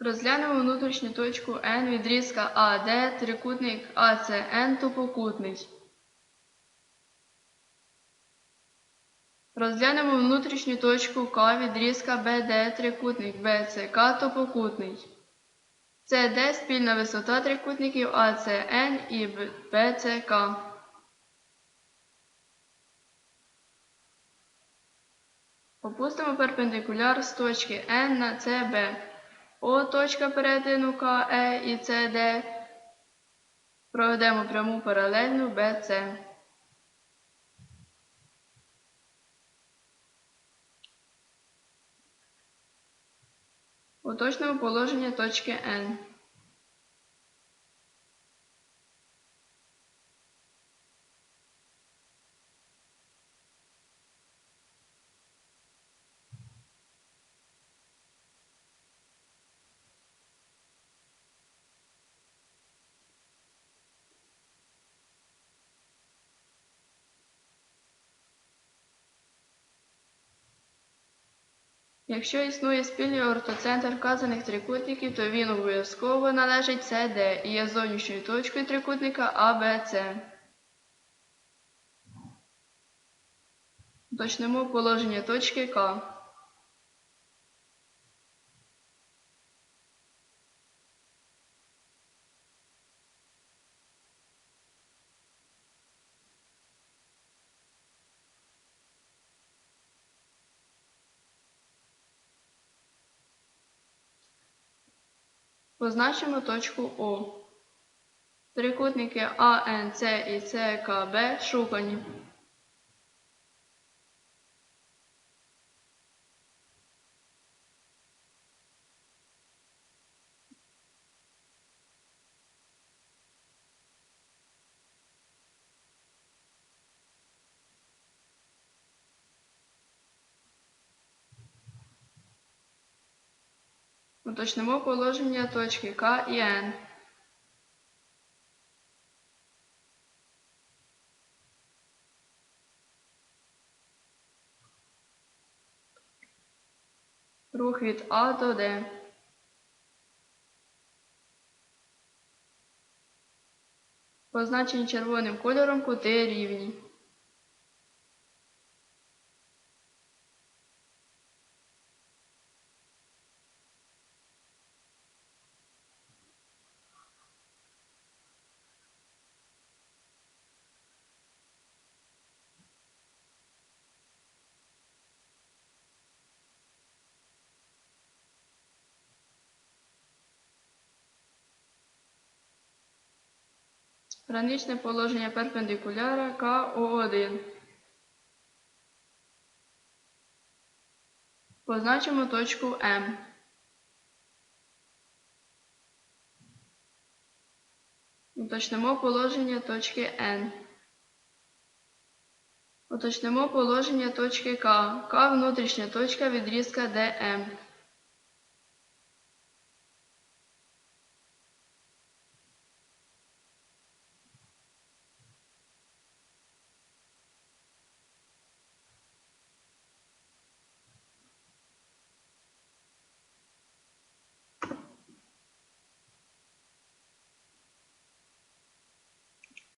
Розглянемо внутрішню точку N відрізка AD, трикутник ACN тупокутний. Розглянемо внутрішню точку К відрізка BD, трикутник BCK тупокутний. CD – спільна висота трикутників ACN і BCK. Опустимо перпендикуляр з точки N на CB. О точка перетину КЕ і СД. Проведемо пряму паралельну BC. Уточнимо положення точки N. Якщо існує спільний ортоцентр вказаних трикутників, то він обов'язково належить CD і є зовнішньою точкою трикутника ABC. Почнемо положення точки К. Позначимо точку О. Трикутники АНЦ і ЦКБ шукані. Уточнимо положення точки К і Н. Рух від А до Д. Позначені червоним кольором кути рівні. Граничне положення перпендикуляра КО1. Позначимо точку М. Уточнимо положення точки N. Уточнимо положення точки К. К внутрішня точка відрізка ДМ.